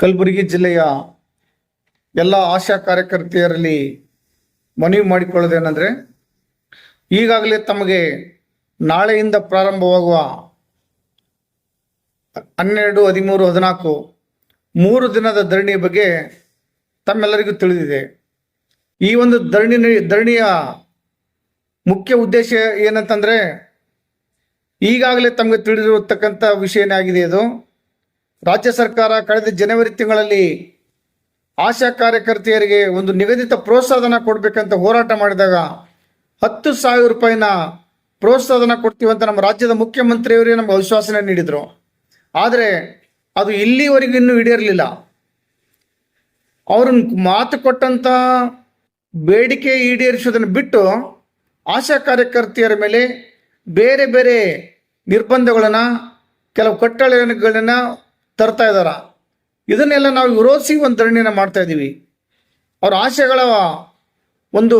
ಕಲಬುರಗಿ ಜಿಲ್ಲೆಯ ಎಲ್ಲ ಆಶಾ ಕಾರ್ಯಕರ್ತೆಯರಲ್ಲಿ ಮನವಿ ಮಾಡಿಕೊಳ್ಳೋದೇನೆಂದರೆ, ಈಗಾಗಲೇ ತಮಗೆ ನಾಳೆಯಿಂದ ಪ್ರಾರಂಭವಾಗುವ ಹನ್ನೆರಡು, ಹದಿಮೂರು, ಹದಿನಾಲ್ಕು, ಮೂರು ದಿನದ ಧರಣಿಯ ಬಗ್ಗೆ ತಮ್ಮೆಲ್ಲರಿಗೂ ತಿಳಿದಿದೆ. ಈ ಒಂದು ಧರಣಿ ಧರಣಿಯ ಮುಖ್ಯ ಉದ್ದೇಶ ಏನಂತಂದರೆ, ಈಗಾಗಲೇ ತಮಗೆ ತಿಳಿದಿರತಕ್ಕಂಥ ವಿಷಯನೇ ಆಗಿದೆ ಇದು ರಾಜ್ಯ ಸರ್ಕಾರ ಕಳೆದ ಜನವರಿ ತಿಂಗಳಲ್ಲಿ ಆಶಾ ಕಾರ್ಯಕರ್ತೆಯರಿಗೆ ಒಂದು ನಿಗದಿತ ಪ್ರೋತ್ಸಾಹನ ಕೊಡಬೇಕಂತ ಹೋರಾಟ ಮಾಡಿದಾಗ ಹತ್ತು ಸಾವಿರ ರೂಪಾಯಿನ ಪ್ರೋತ್ಸಾಹನ ಕೊಡ್ತೀವಂತ ನಮ್ಮ ರಾಜ್ಯದ ಮುಖ್ಯಮಂತ್ರಿಯವರೇ ನಮಗೆ ಆಶ್ವಾಸನೆ ನೀಡಿದರು. ಆದರೆ ಅದು ಇಲ್ಲಿವರೆಗೂ ಇನ್ನೂ ಈಡೇರಲಿಲ್ಲ. ಅವ್ರನ್ನ ಮಾತು ಕೊಟ್ಟಂಥ ಬೇಡಿಕೆ ಈಡೇರಿಸೋದನ್ನು ಬಿಟ್ಟು ಆಶಾ ಕಾರ್ಯಕರ್ತೆಯರ ಮೇಲೆ ಬೇರೆ ಬೇರೆ ನಿರ್ಬಂಧಗಳನ್ನು, ಕೆಲವು ಕಟ್ಟಳೆಗಳನ್ನು ತರ್ತಾ ಇದ್ದಾರ? ಇದನ್ನೆಲ್ಲ ನಾವು ವಿರೋಧಿಸಿ ಒಂದು ಧರಣಿನ ಮಾಡ್ತಾ ಇದ್ದೀವಿ. ಅವ್ರ ಆಶೆಗಳ ಒಂದು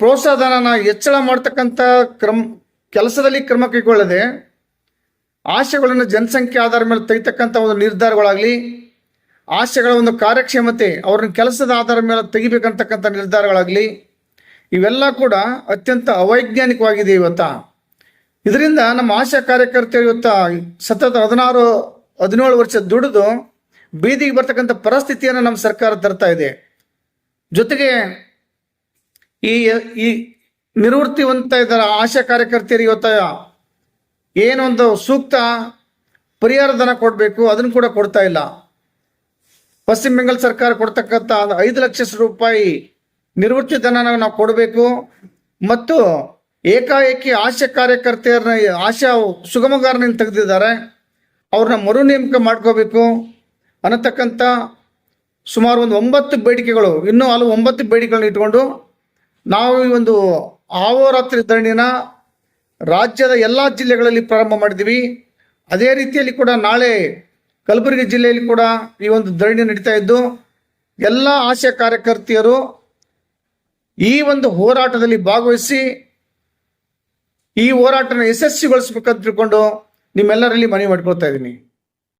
ಪ್ರೋತ್ಸಾಹನ ಹೆಚ್ಚಳ ಮಾಡ್ತಕ್ಕಂಥ ಕ್ರಮ, ಕೆಲಸದಲ್ಲಿ ಕ್ರಮ ಕೈಗೊಳ್ಳದೆ ಆಶೆಗಳನ್ನು ಜನಸಂಖ್ಯೆ ಆಧಾರ ಮೇಲೆ ತೆಗಿತಕ್ಕಂಥ ಒಂದು ನಿರ್ಧಾರಗಳಾಗಲಿ ಆಶೆಗಳ ಒಂದು ಕಾರ್ಯಕ್ಷಮತೆ, ಅವ್ರನ್ನ ಕೆಲಸದ ಆಧಾರ ಮೇಲೆ ತೆಗಿಬೇಕಂತಕ್ಕಂಥ ನಿರ್ಧಾರಗಳಾಗಲಿ, ಇವೆಲ್ಲ ಕೂಡ ಅತ್ಯಂತ ಅವೈಜ್ಞಾನಿಕವಾಗಿದೆ ಇವತ್ತ. ಇದರಿಂದ ನಮ್ಮ ಆಶಾ ಕಾರ್ಯಕರ್ತರು ಇವತ್ತ ಸತತ ಹದಿನಾರು, ಹದಿನೇಳು ವರ್ಷ ದುಡಿದು ಬೀದಿಗೆ ಬರ್ತಕ್ಕಂಥ ಪರಿಸ್ಥಿತಿಯನ್ನು ನಮ್ಮ ಸರ್ಕಾರ ತರ್ತಾ ಇದೆ. ಜೊತೆಗೆ ಈ ಈ ನಿವೃತ್ತಿ ಹೊಂದ್ತಾ ಇದ್ದಾರೆ ಆಶಾ ಕಾರ್ಯಕರ್ತೆಯರು ಇವತ್ತ ಏನೊಂದು ಸೂಕ್ತ ಪರಿಹಾರ ಧನ ಕೊಡಬೇಕು, ಅದನ್ನು ಕೂಡ ಕೊಡ್ತಾ ಇಲ್ಲ. ಪಶ್ಚಿಮ ಬೆಂಗಾಲ್ ಸರ್ಕಾರ ಕೊಡ್ತಕ್ಕಂಥ ಐದು ಲಕ್ಷ ರೂಪಾಯಿ ನಿವೃತ್ತಿ ಧನ ನಾವು ಕೊಡಬೇಕು. ಮತ್ತು ಏಕಾಏಕಿ ಆಶಾ ಕಾರ್ಯಕರ್ತೆಯರನ್ನ, ಆಶಾ ಸುಗಮಗಾರನ ತೆಗೆದಿದ್ದಾರೆ. ಅವ್ರನ್ನ ಮರು ನೇಮಕ ಮಾಡ್ಕೋಬೇಕು. ಅನ್ನತಕ್ಕಂಥ ಸುಮಾರು ಒಂದು ಒಂಬತ್ತು ಬೇಡಿಕೆಗಳು, ಇನ್ನೂ ಹಲವು ಒಂಬತ್ತು ಬೇಡಿಕೆಗಳನ್ನ ಇಟ್ಕೊಂಡು ನಾವು ಈ ಒಂದು ಆವೋರಾತ್ರಿ ಧರಣಿನ ರಾಜ್ಯದ ಎಲ್ಲ ಜಿಲ್ಲೆಗಳಲ್ಲಿ ಪ್ರಾರಂಭ ಮಾಡಿದ್ದೀವಿ. ಅದೇ ರೀತಿಯಲ್ಲಿ ಕೂಡ ನಾಳೆ ಕಲಬುರಗಿ ಜಿಲ್ಲೆಯಲ್ಲಿ ಕೂಡ ಈ ಒಂದು ಧರಣಿ ನಡೀತಾ ಇದ್ದು, ಎಲ್ಲ ಆಶಾ ಕಾರ್ಯಕರ್ತೆಯರು ಈ ಒಂದು ಹೋರಾಟದಲ್ಲಿ ಭಾಗವಹಿಸಿ ಈ ಹೋರಾಟನ ಯಶಸ್ವಿಗೊಳಿಸ್ಬೇಕಂತ ತಿಳ್ಕೊಂಡು ನಿಮ್ಮೆಲ್ಲರಲ್ಲಿ ಮನವಿ ಮಾಡ್ಕೊಳ್ತಾ ಇದ್ದೀನಿ.